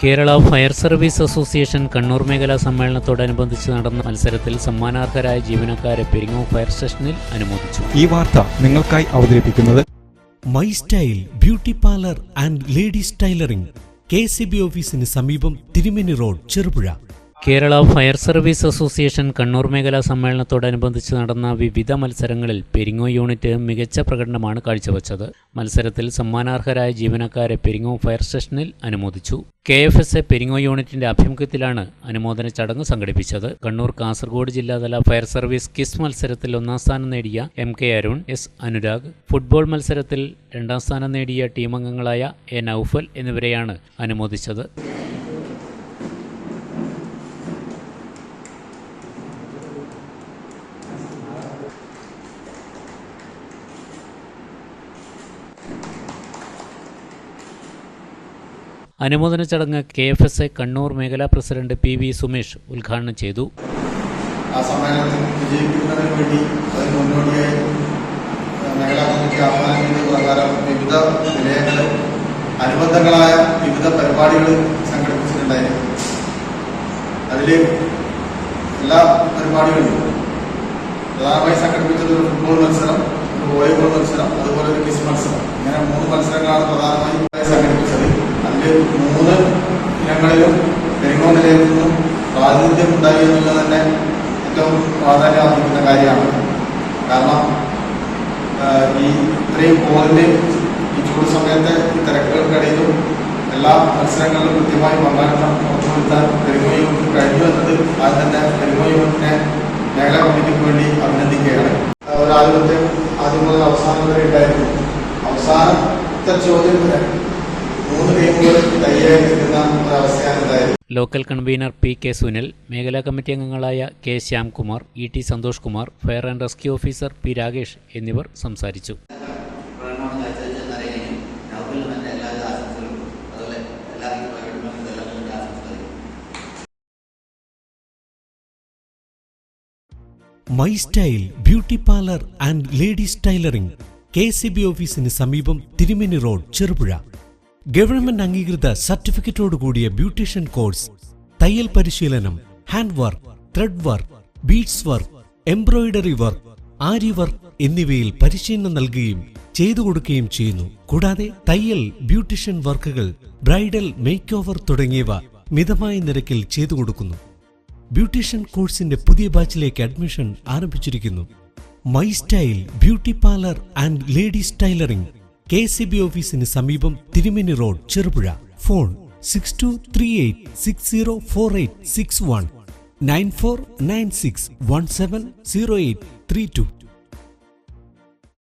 Kerala fire service association Kannur മേഖലാ സമ്മേളനത്തോടനുബന്ധിച്ച് നടന്ന മത്സരത്തിൽ സമ്മാനാർഹരായ ജീവനക്കാരെ പെരിങ്ങോ ഫയർ സ്റ്റേഷനിൽ അനുമോദിച്ചു. ഈ വാർത്ത നിങ്ങൾക്കായി അവതരിപ്പിക്കുന്നത് my style beauty parlour and ladies tailoring K C B ഓഫീസിന് സമീപം Thirumeni road Cherupuzha. Kerala fire service association Kannur മേഖലാ സമ്മേളനത്തോടനുബന്ധിച്ച് നടന്ന വിവിധ മത്സരങ്ങളിൽ പെരിങ്ങോ യൂണിറ്റ് മികച്ച പ്രകടനമാണ് കാഴ്ചവെച്ചത്. മത്സരത്തിൽ സമ്മാനാർഹരായ ജീവനക്കാരെ പെരിങ്ങോ ഫയർ സ്റ്റേഷനിൽ അനുമോദിച്ചു. K F S A Peringome യൂണിറ്റിന്റെ ആഭിമുഖ്യത്തിലാണ് അനുമോദന ചടങ്ങ് സംഘടിപ്പിച്ചത്. കണ്ണൂർ കാസർഗോഡ് ജില്ലാതല ഫയർ സർവീസ് കിസ് മത്സരത്തിൽ ഒന്നാം സ്ഥാനം നേടിയ M K Arun S Anurag. Football മത്സരത്തിൽ രണ്ടാം സ്ഥാനം നേടിയ ടീമംഗങ്ങളായ എ നൌഫൽ എന്നിവരെയാണ് അനുമോദിച്ചത്. അനുമോദന ചടങ്ങ് K F S A Kannur മേഖലാ പ്രസിഡന്റ് പി വി സുമേഷ് ഉദ്ഘാടനം ചെയ്തു. ആ സമ്മേളനത്തിൽ വിജയിക്കുന്നതിന് വേണ്ടി അതിന് മുന്നോടിയായി മേഖലാ കമ്മിറ്റി ആഹ്വാനം പ്രകാരം വിവിധ നിലയങ്ങൾ അനുബന്ധങ്ങളായ വിവിധ പരിപാടികൾ സംഘടിപ്പിച്ചിട്ടുണ്ടായിരുന്നു. അതിൽ എല്ലാ പരിപാടികളും പ്രധാനമായി സംഘടിപ്പിച്ചത് ഫുട്ബോൾ മത്സരം ഒരു വോളിബോൾ മത്സരം അതുപോലെ ഒരു ക്വിസ് മത്സരം ഇങ്ങനെ മൂന്ന് മത്സരങ്ങളാണ് പ്രധാനമായും സംഘടിപ്പിച്ചത് മൂന്ന് ഇനങ്ങളിലും പെരുങ്ങോ നിലയത്തിൽ നിന്നും പ്രാതിനിധ്യം ഉണ്ടായി എന്നുള്ളത് തന്നെ ഏറ്റവും പ്രാധാന്യം അർഹിക്കുന്ന കാര്യമാണ്. കാരണം ഈ ഇത്രയും പോലെ ഈ ചൂട് സമയത്തെ ഈ തിരക്കുകൾക്കിടയിലും എല്ലാ മത്സരങ്ങളിലും കൃത്യമായി പങ്കാളിത്തം ഉറപ്പുവരുത്താൻ പെരുമോ യൂണിറ്റ് കഴിഞ്ഞു എന്നത് ആദ്യം തന്നെ പെരുമോ യൂണിറ്റിനെ മേഖലാ കമ്മിറ്റിക്ക് വേണ്ടി അഭിനന്ദിക്കുകയാണ്. ഒരാദ്യത്തെ ആദ്യം മുതൽ അവസാനം വരെ ഉണ്ടായിരുന്നു. അവസാനത്തെ ചോദ്യം വരെ local convener P K Sunil മേഖലാ കമ്മിറ്റി അംഗങ്ങളായ K Shyamkumar E T Santhosh Kumar fire and rescue officer P Rakesh എന്നിവർ സംസാരിച്ചു. My style beauty parlour and ladies tailoring K C B ഓഫീസിന് സമീപം തിരുമേനി റോഡ് ചെറുപുഴ. ഗവൺമെന്റ് അംഗീകൃത സർട്ടിഫിക്കറ്റോട് കൂടിയ ബ്യൂട്ടീഷ്യൻ കോഴ്സ് തയ്യൽ പരിശീലനം hand work thread work beads work embroidery work aari work എന്നിവയിൽ പരിശീലനം നൽകുകയും ചെയ്തു കൊടുക്കുകയും ചെയ്യുന്നു. കൂടാതെ തയ്യൽ ബ്യൂട്ടീഷ്യൻ വർക്കുകൾ ബ്രൈഡൽ മേക്ക് ഓവർ തുടങ്ങിയവ മിതമായ നിരക്കിൽ ചെയ്തു കൊടുക്കുന്നു. ബ്യൂട്ടീഷ്യൻ കോഴ്സിന്റെ പുതിയ ബാച്ചിലേക്ക് അഡ്മിഷൻ ആരംഭിച്ചിരിക്കുന്നു. My style beauty parlour and ladies tailoring K C B ഓഫീസിന് സമീപം Thirumeni road Cherupuzha. Phone six two three eight six zero four eight six one nine four nine six one seven zero eight three two